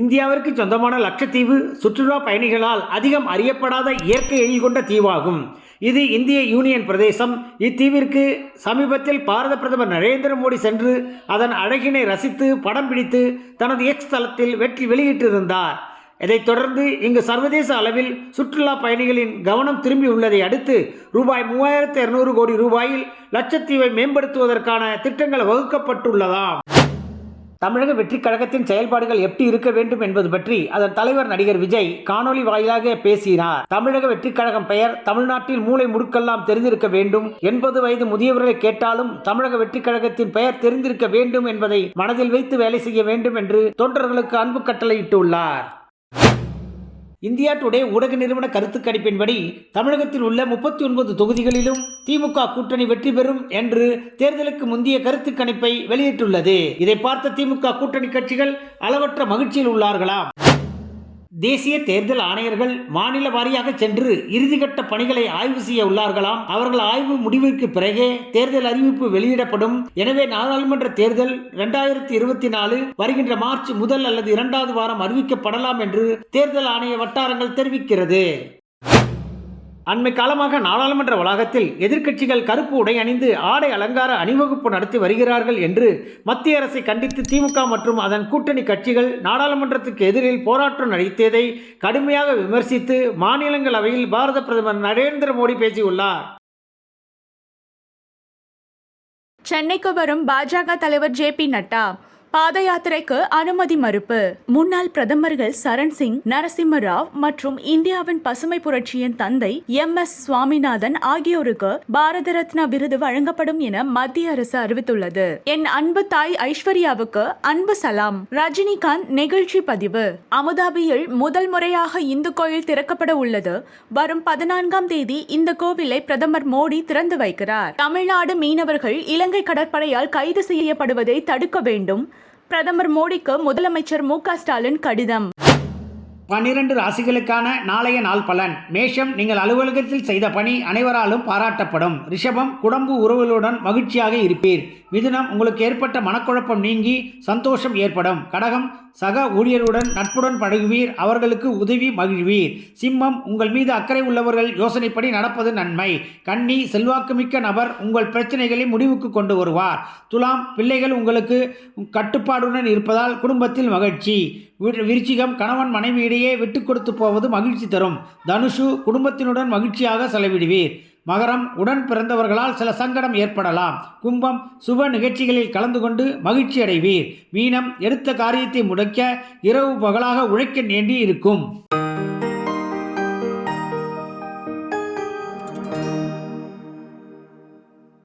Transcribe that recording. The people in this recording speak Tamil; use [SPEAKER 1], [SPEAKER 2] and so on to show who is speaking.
[SPEAKER 1] இந்தியாவிற்கு சொந்தமான லட்சத்தீவு சுற்றுலா பயணிகளால் அதிகம் அறியப்படாத இயற்கை எழில் கொண்ட தீவாகும். இது இந்திய யூனியன் பிரதேசம். இத்தீவிற்கு சமீபத்தில் பாரத பிரதமர் நரேந்திர மோடி சென்று அதன் அழகினை ரசித்து படம் பிடித்து தனது எக்ஸ் தளத்தில் வெற்றி வெளியிட்டிருந்தார். இதைத் தொடர்ந்து இங்கு சர்வதேச அளவில் சுற்றுலா பயணிகளின் கவனம் திரும்பியுள்ளதை அடுத்து ரூபாய் மூவாயிரத்து இருநூறு கோடி ரூபாயில் லட்சத்தீவை மேம்படுத்துவதற்கான திட்டங்கள் வகுக்கப்பட்டுள்ளதாம். தமிழக வெற்றிக் கழகத்தின் செயல்பாடுகள் எப்படி இருக்க வேண்டும் என்பது பற்றி அதன் தலைவர் நடிகர் விஜய் காணொலி வாயிலாக பேசினார். தமிழக வெற்றிக் கழகம் பெயர் தமிழ்நாட்டில் மூளை முடுக்கெல்லாம் தெரிந்திருக்க வேண்டும். எண்பது வயது முதியவர்களை கேட்டாலும் தமிழக வெற்றிக் கழகத்தின் பெயர் தெரிந்திருக்க வேண்டும் என்பதை மனதில் வைத்து வேலை செய்ய வேண்டும் என்று தொண்டர்களுக்கு அன்பு கட்டளையிட்டுள்ளார். இந்தியா டுடே ஊடக நிறுவன கருத்து கணிப்பின்படி தமிழகத்தில் உள்ள முப்பத்தி ஒன்பது தொகுதிகளிலும் திமுக கூட்டணி வெற்றி பெறும் என்று தேர்தலுக்கு முந்தைய கருத்து கணிப்பை வெளியிட்டுள்ளது. இதை பார்த்த திமுக கூட்டணி கட்சிகள் அளவற்ற மகிழ்ச்சியில் உள்ளார்களாம். தேசிய தேர்தல் ஆணையர்கள் மாநில வாரியாக சென்று இறுதிக்கட்ட பணிகளை ஆய்வு செய்ய உள்ளார்களாம். அவர்கள் ஆய்வு முடிவிற்கு பிறகே தேர்தல் அறிவிப்பு வெளியிடப்படும். எனவே நாடாளுமன்ற தேர்தல் இரண்டாயிரத்தி இருபத்தி நாலு வருகின்ற மார்ச் முதல் அல்லது இரண்டாவது வாரம் அறிவிக்கப்படலாம் என்று தேர்தல் ஆணைய வட்டாரங்கள் தெரிவிக்கிறது. அண்மை காலமாக நாடாளுமன்ற வளாகத்தில் எதிர்க்கட்சிகள் கருப்பு உடை அணிந்து ஆடை அலங்கார அணிவகுப்பு நடத்தி வருகிறார்கள் என்று மத்திய அரசை கண்டித்து திமுக மற்றும் அதன் கூட்டணி கட்சிகள் நாடாளுமன்றத்துக்கு எதிரில் போராட்டம் நடத்தியதை கடுமையாக விமர்சித்து மாநிலங்களவையில் பாரத பிரதமர் நரேந்திர மோடி பேசியுள்ளார்.
[SPEAKER 2] சென்னைக்கு வரும் பாஜக தலைவர் ஜே பி நட்டா பாத யாத்திரைக்கு அனுமதி மறுப்பு. முன்னாள் பிரதமர்கள் சரண் சிங் நரசிம்ம ராவ் மற்றும் இந்தியாவின் பசுமை புரட்சியின் தந்தை எம். எஸ். சுவாமிநாதன் ஆகியோருக்கு பாரத ரத்னா விருது வழங்கப்படும் என மத்திய அரசு அறிவித்துள்ளது. என் அன்பு தாய் ஐஸ்வர்யாவுக்கு அன்பு சலாம். ரஜினிகாந்த் நிகழ்ச்சி பதிவு. அமுதாபியில் முதல் முறையாக இந்து கோயில் திறக்கப்பட உள்ளது. வரும் பதினான்காம் தேதி இந்த கோவிலை பிரதமர் மோடி திறந்து வைக்கிறார். தமிழ்நாடு மீனவர்கள் இலங்கை கடற்படையால் கைது செய்யப்படுவதை தடுக்க வேண்டும். பிரதமர் மோடிக்கு முதலமைச்சர் மு க ஸ்டாலின் கடிதம்
[SPEAKER 1] பன்னிரண்டு ராசிகளுக்கான நாளைய நாள் பலன். மேஷம் நீங்கள் அலுவலகத்தில் செய்த பணி அனைவராலும் பாராட்டப்படும். ரிஷபம் குடம்பு உறவுகளுடன் மகிழ்ச்சியாக இருப்பீர். மிதுனம் உங்களுக்கு ஏற்பட்ட மனக்குழப்பம் நீங்கி சந்தோஷம் ஏற்படும். கடகம் சக ஊழியருடன் நட்புடன் பழகுவீர். அவர்களுக்கு உதவி மகிழ்வீர். சிம்மம் உங்கள் மீது அக்கறை உள்ளவர்கள் யோசனைப்படி நடப்பது நன்மை. கன்னி செல்வாக்குமிக்க நபர் உங்கள் பிரச்சனைகளை முடிவுக்கு கொண்டு வருவார். துலாம் பிள்ளைகள் உங்களுக்கு கட்டுப்பாடுடன் இருப்பதால் குடும்பத்தில் மகிழ்ச்சி. விருச்சிகம் கணவன் மனைவியிடையே விட்டு கொடுத்து போவது மகிழ்ச்சி தரும். தனுஷு குடும்பத்தினுடன் மகிழ்ச்சியாக செலவிடுவீர். மகரம் உடன் பிறந்தவர்களால் சில சங்கடம் ஏற்படலாம். கும்பம் சுப நிகழ்ச்சிகளில் கலந்து கொண்டு மகிழ்ச்சி அடைவீர். மீனம் எடுத்த காரியத்தை முடக்க இரவு பகலாக உழைக்க வேண்டி இருக்கும்.